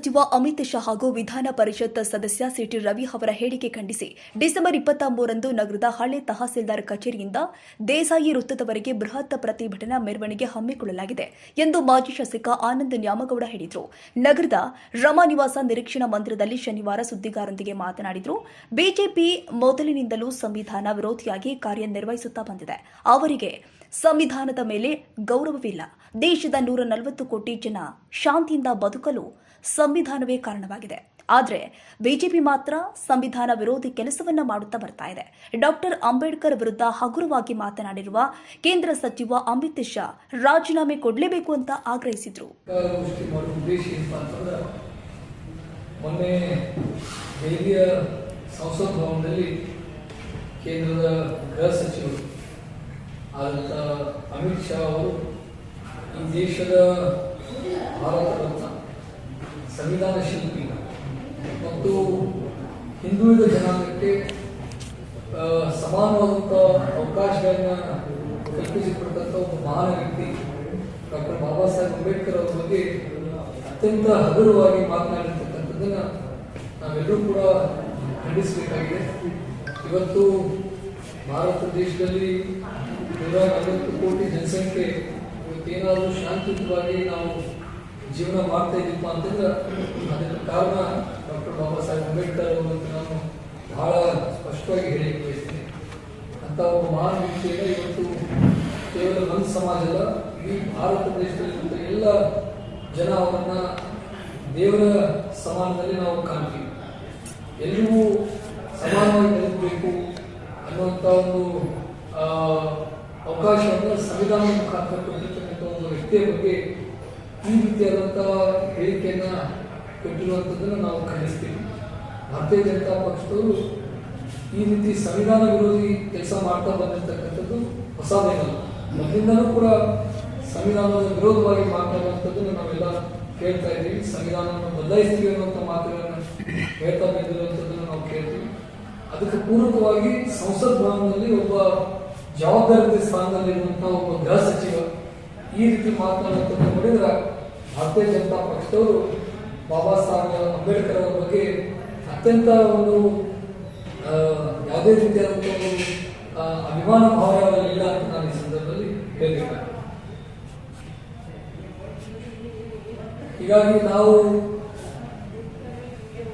ಸಚಿವ ಅಮಿತ್ ಶಾ ಹಾಗೂ ವಿಧಾನ ಪರಿಷತ್ ಸದಸ್ಯ ಸಿಟಿ ರವಿ ಅವರ ಹೇಳಿಕೆ ಖಂಡಿಸಿ ಡಿಸೆಂಬರ್ ಇಪ್ಪತ್ತ ಮೂರರಂದು ನಗರದ ಹಳೆ ತಹಸೀಲ್ದಾರ್ ಕಚೇರಿಯಿಂದ ದೇಸಾಯಿ ವೃತ್ತದವರೆಗೆ ಬೃಹತ್ ಪ್ರತಿಭಟನಾ ಮೆರವಣಿಗೆ ಹಮ್ಮಿಕೊಳ್ಳಲಾಗಿದೆ ಎಂದು ಮಾಜಿ ಶಾಸಕ ಆನಂದ್ ನ್ಯಾಮಗೌಡ ಹೇಳಿದರು. ನಗರದ ರಮಾ ನಿವಾಸ ನಿರೀಕ್ಷಣಾ ಮಂದಿರದಲ್ಲಿ ಶನಿವಾರ ಸುದ್ದಿಗಾರರೊಂದಿಗೆ ಮಾತನಾಡಿದರು. ಬಿಜೆಪಿ ಮೊದಲಿನಿಂದಲೂ ಸಂವಿಧಾನ ವಿರೋಧಿಯಾಗಿ ಕಾರ್ಯನಿರ್ವಹಿಸುತ್ತಾ ಬಂದಿದೆ. ಅವರಿಗೆ ಸಂವಿಧಾನದ ಮೇಲೆ ಗೌರವವಿಲ್ಲ. ದೇಶದ ನೂರ ನಲವತ್ತು ಕೋಟಿ ಜನ ಶಾಂತಿಯಿಂದ ಬದುಕಲು ಸಂವಿಧಾನವೇ ಕಾರಣವಾಗಿದೆ. ಆದರೆ ಬಿಜೆಪಿ ಮಾತ್ರ ಸಂವಿಧಾನ ವಿರೋಧಿ ಕೆಲಸವನ್ನ ಮಾಡುತ್ತಾ ಬರ್ತಾ ಇದೆ. ಡಾಕ್ಟರ್ ಅಂಬೇಡ್ಕರ್ ವಿರುದ್ಧ ಹಗುರವಾಗಿ ಮಾತನಾಡಿರುವ ಕೇಂದ್ರ ಸಚಿವ ಅಮಿತ್ ಶಾ ರಾಜೀನಾಮೆ ಕೊಡಲೇಬೇಕು ಅಂತ ಆಗ್ರಹಿಸಿದ್ರು. ಮೊನ್ನೆ ದೆಹಲಿಯ ಸಂಸತ್ ಭವನದಲ್ಲಿ ಕೇಂದ್ರದ ಗೃಹ ಸಚಿವರು ಆದಂಥ ಅಮಿತ್ ಶಾ ಅವರು ಈ ದೇಶದ ಭಾರತ ಸಂವಿಧಾನ ಶಿಲ್ಪಿ. ಮತ್ತು ಹಿಂದುಳಿದ ಜನಾಂಗಕ್ಕೆ ಸಮಾನವಾದಂಥ ಅವಕಾಶಗಳನ್ನ ಕಲ್ಪಿಸಿಕೊಡ್ತಕ್ಕಂಥ ಒಬ್ಬ ಮಹಾನ್ ವ್ಯಕ್ತಿ ಡಾಕ್ಟರ್ ಬಾಬಾ ಸಾಹೇಬ್ ಅಂಬೇಡ್ಕರ್ ಅವರ ಬಗ್ಗೆ ಅತ್ಯಂತ ಹಗುರವಾಗಿ ಮಾತನಾಡಿರ್ತಕ್ಕಂಥದ್ದನ್ನ ನಾವೆಲ್ಲರೂ ಕೂಡ ಖಂಡಿಸಬೇಕಾಗಿದೆ. ಇವತ್ತು ಭಾರತ ದೇಶದಲ್ಲಿ ನೂರ ಕೋಟಿ ಜನಸಂಖ್ಯೆ ಇವತ್ತೇನಾದರೂ ಶಾಂತಿಯುತವಾಗಿ ನಾವು ಜೀವನ ಮಾಡ್ತಾ ಇದ್ದೀವಿ ಅಂತಂದ್ರೆ ಅದಕ್ಕೆ ಕಾರಣ ಡಾಕ್ಟರ್ ಬಾಬಾ ಸಾಹೇಬ್ ಅಂಬೇಡ್ಕರ್ ಅವರು ಅಂತ ನಾನು ಬಹಳ ಸ್ಪಷ್ಟವಾಗಿ ಹೇಳಿ ಬಯಸ್ತೀನಿ. ಅಂತ ಒಬ್ಬ ಮಹಾನ್ ವ್ಯಕ್ತಿಯನ್ನು ಇವತ್ತು ಕೇವಲ ನಮ್ಮ ಸಮಾಜ ಅಲ್ಲ ಭಾರತ ದೇಶದಲ್ಲಿರುವಂಥ ಎಲ್ಲ ಜನ ಅವರನ್ನ ದೇವರ ಸಮಾನದಲ್ಲಿ ನಾವು ಕಾಣ್ತೀವಿ. ಎಲ್ಲರಿಗೂ ಸಮಾನವಾಗಿ ಬದುಕಬೇಕು ಅನ್ನುವಂಥ ಒಂದು ಅವಕಾಶವನ್ನು ಸಂವಿಧಾನ ಮುಖಾಂತರ ಕೊಟ್ಟಿರ್ತಕ್ಕಂಥ ಒಂದು ವ್ಯಕ್ತಿಯ ಬಗ್ಗೆ ಈ ರೀತಿಯಾದಂಥ ಹೇಳಿಕೆಯನ್ನು ಕೊಟ್ಟಿರುವಂಥದ್ದನ್ನು ನಾವು ಖಂಡಿಸ್ತೀವಿ. ಭಾರತೀಯ ಜನತಾ ಪಕ್ಷದವರು ಈ ರೀತಿ ಸಂವಿಧಾನ ವಿರೋಧಿ ಕೆಲಸ ಮಾಡ್ತಾ ಬಂದಿರತಕ್ಕಂಥದ್ದು ಹೊಸದೇನಲ್ಲ ಮೊದಲಿಂದಲೂ ಕೂಡ ಸಂವಿಧಾನದ ವಿರೋಧವಾಗಿ ಮಾತಾಡುವಂಥದ್ದನ್ನು ನಾವೆಲ್ಲ ಕೇಳ್ತಾ ಇದ್ದೀವಿ. ಸಂವಿಧಾನವನ್ನು ಬದಲಾಯಿಸ್ತೀವಿ ಅನ್ನುವಂಥ ಮಾತುಗಳನ್ನು ಹೇಳ್ತಾ ಬಂದಿರುವಂಥದ್ದನ್ನು ನಾವು ಕೇಳ್ತೀವಿ. ಅದಕ್ಕೆ ಪೂರಕವಾಗಿ ಸಂಸತ್ ಭವನದಲ್ಲಿ ಒಬ್ಬ ಜವಾಬ್ದಾರಿ ಸ್ಥಾನದಲ್ಲಿರುವಂತಹ ಒಬ್ಬ ಗೃಹ ಸಚಿವ ಈ ರೀತಿ ಮಾತನಾಡುವುದನ್ನು ನೋಡಿದ್ರೆ ಭಾರತೀಯ ಜನತಾ ಪಕ್ಷದವರು ಬಾಬಾ ಸಾಹೇಬ್ ಅಂಬೇಡ್ಕರ್ ಅವರ ಬಗ್ಗೆ ಅತ್ಯಂತ ಒಂದು ಯಾವುದೇ ರೀತಿಯಾದಂಥ ಒಂದು ಅಭಿಮಾನ ಭಾವ ಅಂತ ನಾನು ಈ ಸಂದರ್ಭದಲ್ಲಿ ಹೇಳಬೇಕಾಗ್ತದೆ ಹೀಗಾಗಿ ನಾವು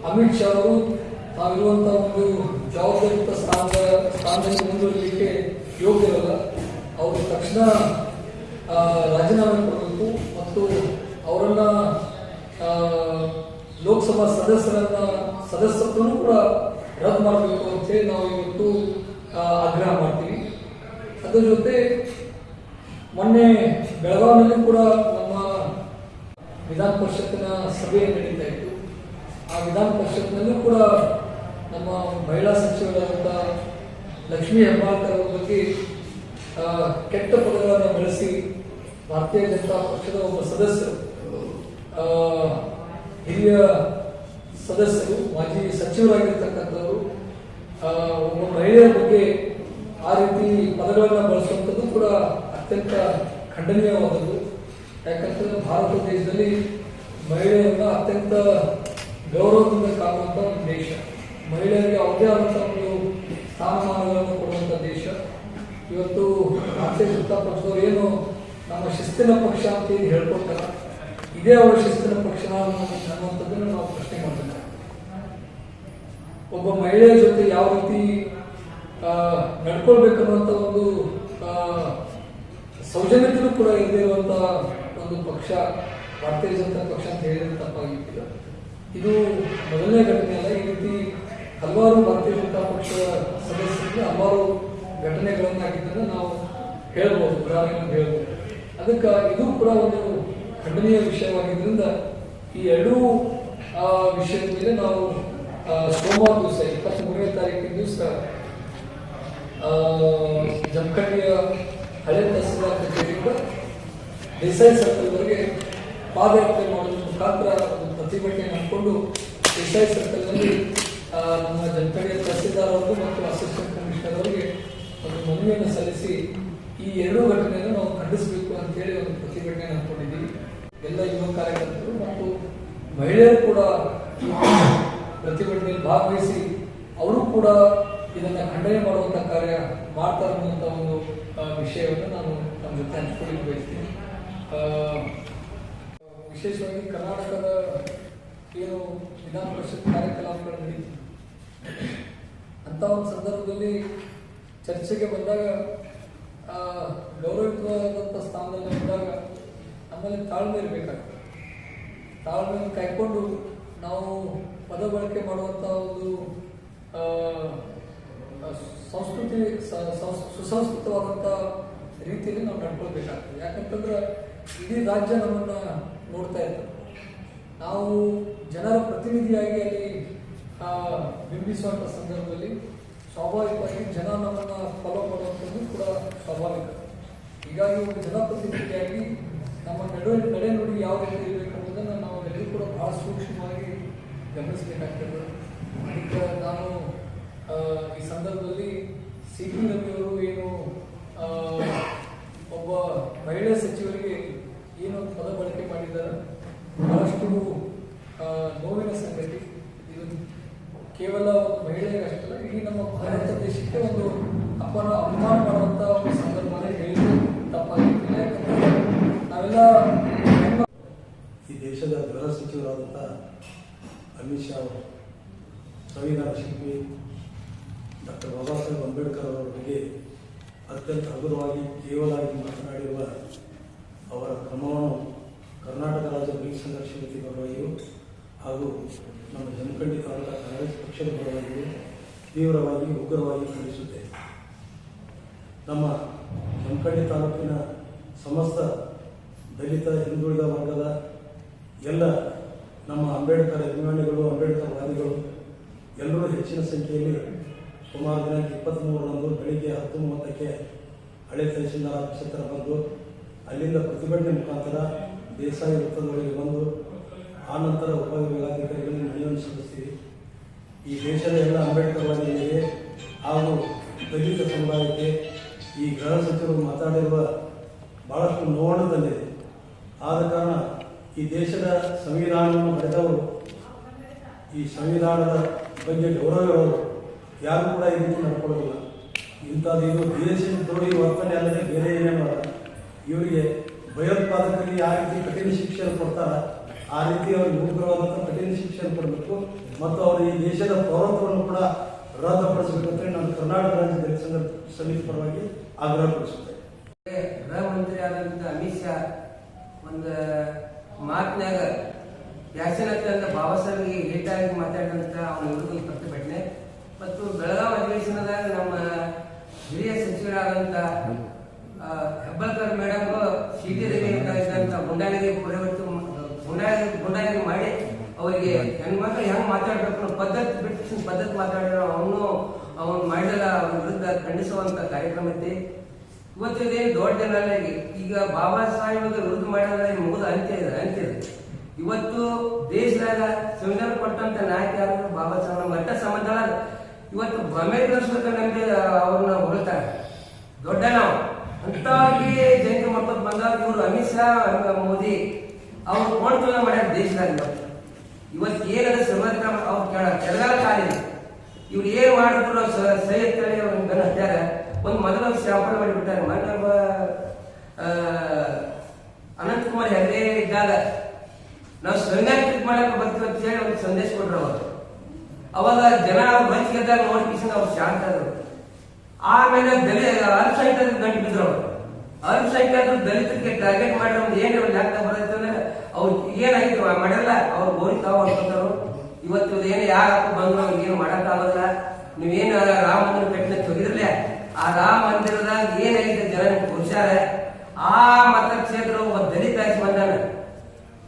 ಅಮಿತ್ ಶಾ ಅವರು ತಾವಿರುವಂತಹ ಒಂದು ಜವಾಬ್ದಾರಿಯುತ ಸ್ಥಾನದ, ಸ್ಥಾನದಲ್ಲಿ ಮುಂದುವರಿಲಿಕ್ಕೆ ಯೋಗ್ಯರಲ್ಲ ಅವರು ತಕ್ಷಣ ರಾಜೀನಾಮೆ ಕೊಡಬೇಕು ಮತ್ತು ಅವರನ್ನ ಲೋಕಸಭಾ ಸದಸ್ಯರನ್ನ, ಸದಸ್ಯತ್ವನೂ ಕೂಡ ರದ್ದು ಮಾಡಬೇಕು ಅಂತೇಳಿ ನಾವು ಇವತ್ತು ಆಗ್ರಹ ಮಾಡ್ತೀವಿ. ಅದರ ಜೊತೆ ಮೊನ್ನೆ ಬೆಳಗಾವಿನಲ್ಲಿ ಕೂಡ ನಮ್ಮ ವಿಧಾನ ಪರಿಷತ್ತಿನ ಸಭೆ ನಡೀತಾ ಇತ್ತು. ಆ ವಿಧಾನ ಪರಿಷತ್ನಲ್ಲೂ ಕೂಡ ನಮ್ಮ ಮಹಿಳಾ ಸಚಿವರಾದಂಥ ಲಕ್ಷ್ಮೀ ಹೆಬ್ಬಾಳ್ಕರ್ ಅವರ ಬಗ್ಗೆ ಕೆಟ್ಟ ಪದಗಳನ್ನು ಬಳಸಿ ಭಾರತೀಯ ಜನತಾ ಪಕ್ಷದ ಒಬ್ಬ ಸದಸ್ಯರು ಹಿರಿಯ ಸದಸ್ಯರು, ಮಾಜಿ ಸಚಿವರಾಗಿರ್ತಕ್ಕಂಥವರು ಒಬ್ಬ ಮಹಿಳೆಯರ ಬಗ್ಗೆ ಆ ರೀತಿ ಪದಗಳನ್ನು ಬಳಸುವಂಥದ್ದು ಕೂಡ ಅತ್ಯಂತ ಖಂಡನೀಯವಾದದ್ದು. ಯಾಕಂತಂದ್ರೆ ಭಾರತ ದೇಶದಲ್ಲಿ ಮಹಿಳೆಯರನ್ನ ಅತ್ಯಂತ ಗೌರವದಿಂದ ಕಾಣುವಂಥ ಒಂದು ದೇಶ. ಮಹಿಳೆಯರಿಗೆ ಯಾವುದೇ ಆದಂಥ ಒಂದು ಸ್ಥಾನಮಾನಗಳನ್ನು ಕೊಡುವಂಥ ದೇಶ. ಇವತ್ತು ಭಾರತೀಯ ಜನತಾ ಪಕ್ಷದವರು ಏನು ನಮ್ಮ ಶಿಸ್ತಿನ ಪಕ್ಷ ಅಂತ ಏನು ಹೇಳ್ಕೊಡ್ತಾರ ಇದೇ ಅವರ ಶಿಸ್ತಿನ ಪಕ್ಷ ಅನ್ನುವಂಥದ್ದನ್ನು ನಾವು ಪ್ರಶ್ನೆ ಮಾಡ್ತೇವೆ. ಒಬ್ಬ ಮಹಿಳೆಯ ಜೊತೆ ಯಾವ ರೀತಿ ನಡ್ಕೊಳ್ಬೇಕನ್ನುವಂಥ ಒಂದು ಸೌಜನ್ಯತೆಯೂ ಕೂಡ ಇಲ್ಲದೆ ಇರುವಂತಹ ಒಂದು ಪಕ್ಷ, ಭಾರತೀಯ ಜನತಾ ಪಕ್ಷ ಅಂತ ಹೇಳಿದ್ರೆ ತಪ್ಪಾಗಿತ್ತು ಇದು ಮೊದಲನೇ ಘಟನೆ ಅಲ್ಲ, ಈ ರೀತಿ ಹಲವಾರು ಭಾರತೀಯ ಜನತಾ ಪಕ್ಷದ ಸದಸ್ಯರಿಗೆ ಹಲವಾರು ಘಟನೆಗಳನ್ನಾಗಿದ್ದನ್ನು ನಾವು ಹೇಳ್ಬೋದು, ಉದಾಹರಣೆಗಳನ್ನು ಹೇಳ್ಬೋದು. ಅದಕ್ಕೆ ಇದು ಕೂಡ ಒಂದು ಖಂಡನೀಯ ವಿಷಯವಾಗಿದ್ದರಿಂದ ಈ ಎರಡೂ ವಿಷಯದ ಮೇಲೆ ನಾವು ಸೋಮವಾರ ದಿವಸ ಇಪ್ಪತ್ತ್ ಮೂರನೇ ತಾರೀಕಿನ ದಿವಸ ಜಮಖಂಡಿಯ ಹಳೆ ತಹಸೀಲ್ದಾರ್ ಕಚೇರಿಯಿಂದ ದೇಸಾಯಿ ಸರ್ಕಲ್ವರೆಗೆ ಪಾದಯಾತ್ರೆ ಮಾಡೋದ್ರ ಮುಖಾಂತರ ಪ್ರತಿಭಟನೆ ಮಾಡಿಕೊಂಡು ಡಿಸೈ ಸರ್ಕಲ್ನಲ್ಲಿ ನಮ್ಮ ಜನಪದ ತಹಸೀಲ್ದಾರ್ ಅವರು ಮತ್ತು ಅಸಿಸ್ಟೆಂಟ್ ಕಮಿಷನರ್ ಅವರಿಗೆ ಒಂದು ಮನವಿಯನ್ನು ಸಲ್ಲಿಸಿ ಈ ಎರಡೂ ಘಟನೆಯನ್ನು ನಾವು ಖಂಡಿಸಬೇಕು ಅಂತೇಳಿ ಒಂದು ಪ್ರತಿಭಟನೆ ಹಾಕೊಂಡಿದ್ದೀವಿ ಎಲ್ಲ ಯುವ ಕಾರ್ಯಕರ್ತರು ಮತ್ತು ಮಹಿಳೆಯರು ಕೂಡ ಪ್ರತಿಭಟನೆಯಲ್ಲಿ ಭಾಗವಹಿಸಿ ಅವರು ಕೂಡ ಇದನ್ನು ಖಂಡನೆ ಮಾಡುವಂಥ ಕಾರ್ಯ ಮಾಡ್ತಾ ಅನ್ನುವಂಥ ಒಂದು ವಿಷಯವನ್ನು ನಾನು ನಮ್ಮ ಜೊತೆ ಹಂಚ್ಕೊಳ್ಳಿಕ್ಕೆ ಬಯಸ್ತೀನಿ. ವಿಶೇಷವಾಗಿ ಕರ್ನಾಟಕದ ಏನು ವಿಧಾನ ಪರಿಷತ್ ಕಾರ್ಯಕಲಾಪಗಳು ನಡೀತು ಅಂತ ಒಂದು ಸಂದರ್ಭದಲ್ಲಿ ಚರ್ಚೆಗೆ ಬಂದಾಗ ಗೌರವಯುತವಾದಂಥ ಸ್ಥಾನದಲ್ಲಿ ಬಂದಾಗ ನಮ್ಮಲ್ಲಿ ತಾಳ್ಮೆ ಇರಬೇಕಾಗ್ತದೆ. ತಾಳ್ಮೆಯನ್ನು ಕಾಯ್ಕೊಂಡು ನಾವು ಪದ ಬಳಕೆ ಮಾಡುವಂಥ ಒಂದು ಸಂಸ್ಕೃತಿ ಸುಸಂಸ್ಕೃತವಾದಂಥ ರೀತಿಯಲ್ಲಿ ನಾವು ನಡ್ಕೊಳ್ಬೇಕಾಗ್ತದೆ. ಯಾಕಂತಂದ್ರೆ ಇಡೀ ರಾಜ್ಯ ನಮ್ಮನ್ನು ನೋಡ್ತಾ ಇರ್ತದೆ. ನಾವು ಜನರ ಪ್ರತಿನಿಧಿಯಾಗಿ ಅಲ್ಲಿ ಬಿಂಬಿಸುವಂಥ ಸಂದರ್ಭದಲ್ಲಿ ಸ್ವಾಭಾವಿಕವಾಗಿ ಜನ ನಮ್ಮನ್ನ ಫಾಲೋ ಮಾಡುವಂಥದ್ದು ಕೂಡ ಸ್ವಾಭಾವಿಕ. ಹೀಗಾಗಿ ಒಂದು ಜನಪ್ರತಿನಿಧಿಯಾಗಿ ನಮ್ಮ ನಡುವೆ ನಡೆ ನೋಡಿ ಯಾವ ರೀತಿ ಇರಬೇಕು ಅನ್ನೋದನ್ನು ನಾವು ಎಲ್ಲರೂ ಕೂಡ ಬಹಳ ಸೂಕ್ಷ್ಮವಾಗಿ ಗಮನಿಸಬೇಕಾಗ್ತದೆ. ಅದಕ್ಕೆ ನಾನು ಈ ಸಂದರ್ಭದಲ್ಲಿ ಸಿ ಪಿ ರವಿಯವರು ಏನು ಆ, ಒಬ್ಬ ಮಹಿಳಾ ಸಚಿವರಿಗೆ ಏನು ಪದ ಬಳಕೆ ಮಾಡಿದ್ದಾರೆ ಬಹಳಷ್ಟು ಆ, ನೋವಿನ ಸಂಗತಿ ಇದು ಕೇವಲ ಒಂದು ಮಹಿಳೆಯರಿಗಷ್ಟಲ್ಲ ಇಡೀ ನಮ್ಮ ಭಾರತ ದೇಶಕ್ಕೆ ಒಂದು ಅಪನ ಅಪಮಾನ ಮಾಡುವಂತ ಒಂದು ಸಂದರ್ಭದಲ್ಲಿ ಹೇಳಿದ್ರು ತಪ್ಪಾಗಿಲ್ಲ ಯಾಕಂದ್ರೆ ನಾವೆಲ್ಲ ಈ ದೇಶದ ಗೃಹ ಸಚಿವರಾದಂಥ ಅಮಿತ್ ಶಾ ಅವರು, ಸಂವಿಧಾನ ಶಿಲ್ಪಿ ಡಾಕ್ಟರ್ ಬಾಬಾ ಸಾಹೇಬ್ ಅಂಬೇಡ್ಕರ್ ಅವರ ಬಗ್ಗೆ ಅತ್ಯಂತ ಹಗುರವಾಗಿ ಕೇವಲವಾಗಿ ಮಾತನಾಡಿರುವ ಅವರ ಕ್ರಮವನ್ನು ಕರ್ನಾಟಕ ರಾಜ್ಯ ಬೀಚ್ ಸಂಘರ್ಷ ಸಮಿತಿ ಹಾಗೂ ನಮ್ಮ ಜಮಖಂಡಿ ಪರವಾಗಿ ಕಾಂಗ್ರೆಸ್ ಪಕ್ಷದ ಪರವಾಗಿಯೂ ತೀವ್ರವಾಗಿ ಉಗ್ರವಾಗಿ ಖಂಡಿಸುತ್ತೇವೆ. ನಮ್ಮ ಕೆಂಕಳ್ಳಿ ತಾಲೂಕಿನ ಸಮಸ್ತ ದಲಿತ, ಹಿಂದುಳಿದ ವರ್ಗದ ಎಲ್ಲ ನಮ್ಮ ಅಂಬೇಡ್ಕರ್ ಅಭಿಮಾನಿಗಳು, ಅಂಬೇಡ್ಕರ್ ವಾದಿಗಳು ಎಲ್ಲರೂ ಹೆಚ್ಚಿನ ಸಂಖ್ಯೆಯಲ್ಲಿ ಸುಮಾರು ದಿನಾಂಕ ಇಪ್ಪತ್ತ್ಮೂರರಂದು ಬೆಳಿಗ್ಗೆ ಹತ್ತು ಮೂವತ್ತಕ್ಕೆ ಹಳೆ ತಹಶೀಲ್ದಾರ್ ಹತ್ರ ಬಂದು ಅಲ್ಲಿಂದ ಪ್ರತಿಭಟನೆ ಮುಖಾಂತರ ದೇಸಾಯಿ ವೃತ್ತದೊಳಗೆ ಬಂದು ಆ ನಂತರ ಉಪವಿಭಾಗಾಧಿಕಾರಿಗಳಿಗೆ ಮನವಿಯನ್ನು ಸಲ್ಲಿಸ್ತೀವಿ. ಈ ದೇಶದ ಗೃಹ ಸಚಿವರು ಮಾತಾಡಿರುವ ಬಹಳಷ್ಟು ನೋವಣದಲ್ಲಿದೆ ಆದ ಕಾರಣ ಈ ದೇಶದ ಸಂವಿಧಾನವನ್ನು ಬರೆದವರು, ಈ ಸಂವಿಧಾನದ ಬಗ್ಗೆ ಗೌರವವರು ಯಾರು ಕೂಡ ಈ ರೀತಿ ನಡ್ಕೊಳ್ಳೋದಿಲ್ಲ. ಇಂಥದ್ದು ಇದು ದೇಶ ದ್ರೋಹಿ ವರ್ತನೆ ಅಲ್ಲದೆ ಬೇರೆ ಏನೇನು ಇವರಿಗೆ ಭಯೋತ್ಪಾದಕರಿಗೆ ಯಾವ ರೀತಿ ಕಠಿಣ ಶಿಕ್ಷೆ ಕೊಡ್ತಾರ, ಆ ರೀತಿ ಅವರಿಗೆ ಉಗ್ರವಾದಂಥ ಕಠಿಣ ಶಿಕ್ಷೆ ಕೊಡಬೇಕು. ಮತ್ತು ಅವರು ಈ ದೇಶದ ಪೌರತ್ವವನ್ನು ಕೂಡ ರದ್ದುಪಡಿಸಬೇಕು ಅಂತ ನಾನು ಕರ್ನಾಟಕ ರಾಜ್ಯ ದಲಿತ ಸಂಘ ಸಮಿತಿ ಪರವಾಗಿ ಆಗ್ರಹಪಡಿಸುತ್ತೇನೆ ಗೃಹ ಮಂತ್ರಿ ಆದಂತ ಅಮಿತ್ ಶಾ ಒಂದು ಮಾತಿನಾಗ ವ್ಯಾಸನತ್ತ ಬಾಬಾ ಸಾಹೇಬ್ಗೆ ಏಟಾಗಿ ಮಾತಾಡಿದಂತ ಅವನ ವಿರುದ್ಧ ಪ್ರತಿಭಟನೆ ಮತ್ತು ಬೆಳಗಾವಿ ಅಧಿವೇಶನದಾಗ ನಮ್ಮ ಹಿರಿಯ ಸಚಿವರಾದಂತ ಹೆಬ್ಬಾಳ್ಕರ್ ಮೇಡಮ್ ಸಿಟಿ ಇದ್ದಂತ ಗುಂಡಾಗಿರಿ ಪರಿವರ್ತ ಗುಂಡಾಗಿರಿ ಮಾಡಿ ಅವರಿಗೆ ಹೆಣ್ಮಕ್ಳು ಹೆಂಗ್ ಮಾತಾಡ್ಬೇಕು ಪದ್ಧತಿ ಬಿಟ್ಟು ಪದ್ಧತಿ ಮಾತಾಡಿರೋ ಅವನು ಅವನು ಮಾಡಿದ ಅವ್ರ ವಿರುದ್ಧ ಖಂಡಿಸುವಂತ ಕಾರ್ಯಕ್ರಮ ಐತಿ. ಇವತ್ತು ಇದೇನು ದೊಡ್ಡ ಏನಲ್ಲ ಈಗ. ಬಾಬಾ ಸಾಹೇಬ್ ವಿರುದ್ಧ ಮಾಡಿದ್ರೆ ಮುಗಿದ ಅಂತ್ಯ ಇದೆ ಅಂತ್ಯ ಇದೆ. ಇವತ್ತು ದೇಶದಾಗ ಸಂವಿಧಾನ ಕೊಟ್ಟಂತ ನಾಯಕ ಯಾರು? ಬಾಬಾ ಸಾಹೇಬ್. ಮಟ್ಟ ಸಂಬಂಧ ಇವತ್ತು ಇವತ್ತು ಅಮೆರಿಕ ನಮಗೆ ಅವ್ರನ್ನ ಹೊರತಾರೆ ದೊಡ್ಡ ನಾವು. ಅಂತವ್ರಿಗೆ ಜಯಂತಿ ಮಾಡ್ಕೊಂಡು ಬಂದಾಗ ಇವರು ಅಮಿತ್ ಶಾ ಮೋದಿ. ಅವ್ರು ನೋಡ್ತೀವಿ ಮಾಡ್ಯಾರ ದೇಶದಾಗ ಇವತ್ತು. ಏನಾದ್ರೆ ಏನದ ಸಂವಿಧಾನ ಅವ್ರು ಕೇಳ ಕೆಳಗಾಲ ಕಾಲಿದೆ. ಇವ್ರು ಏನ್ ಮಾಡಿದ್ರು ಸೈಯದ್ ಎತ್ತಳಿ ಅವ್ರ ಹತ್ಯಾರ. ಒಂದು ಮೊದಲ ಶಾಪನ ಮಾಡಿಬಿಟ್ಟಾರೆ. ಮೊನ್ನೆ ಅನಂತ್ ಕುಮಾರ್ ಇದ್ದಾಗ ನಾವು ಟ್ರಿಪ್ ಮಾಡಕ್ಕೆ ಬರ್ತೀವಿ ಅಂತ ಹೇಳಿ ಒಂದು ಸಂದೇಶ ಕೊಟ್ರು ಅವರು. ಅವಾಗ ಜನ ಬಂಚ್ ಗೆದ್ದಾಗ ನೋಡಿ ಅವ್ರು ಶಾಂತ ಆದ್ರು. ಆಮೇಲೆ ದಲಿತ ಅಲ್ಪಸಂಖ್ಯಾತರು ಗಂಟು ಬಿದ್ರು ಅವರು. ದಲಿತರಿಗೆ ಟಾರ್ಗೆಟ್ ಮಾಡಿರೋ ಒಂದು ಏನು ಲೆಕ್ಕ ಏನಾಗಿತ್ತು ಮಾಡಲ್ಲ ಅವ್ರು ಗೋರಿ ತಾವು ಅನ್ಕೊಂತಾರು ಇವತ್ತು ಏನು ಯಾರಪ್ಪ ಬಂದ್ರು ಅವ್ರಿಗೆ ಏನು ಮಾಡಕ್ಕಾಗಲ್ಲ ನೀವೇನು ರಾಮ ಮಂದಿರ ಕಟ್ಟಿನ ತೆಗೆದ್ರಲ್ಲೇ ಆ ರಾಮ ಮಂದಿರದಾಗ ಏನಾಗಿದೆ ಜನ ಹುಷಾರ? ಆ ಮತಕ್ಷೇತ್ರ ಒಬ್ಬ ದಲಿತ ಬಂದಾನ.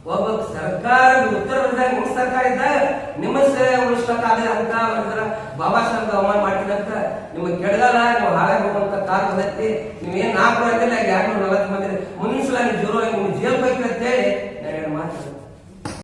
ಒಬ್ಬ ಸರ್ಕಾರ ಉತ್ತರ ಪ್ರದೇಶ ನಿಮ್ಮ ಸರ್ಕಾರ ಇದ್ದಾಗ ನಿಮ್ಮ ಉಳಿಸ್ಬೇಕಾದ್ರೆ ಅಂತ ಒಂಥರ ಬಾಬಾ ಸಾಹೇಬ್ ಅವಮಾನ ಮಾಡ್ತೀನಿ ಅಂತ. ನಿಮಗೆ ಕೆಡಗಲ್ಲ ನೀವು ಹಾಳಾಗಿ ಹೋಗುವಂತ ಕಾಲ ಬಂದೈತಿ. ನೀವೇನ್ ನಾಲ್ಕು ಅಂದಿಲ್ಲ ಎರಡು ನಲವತ್ತು ಮಂದಿ ಮುಂದಿನ ಸಲ ನೀವು ಜೋರು ನಿಮ್ಗೆ ಜೇಲ್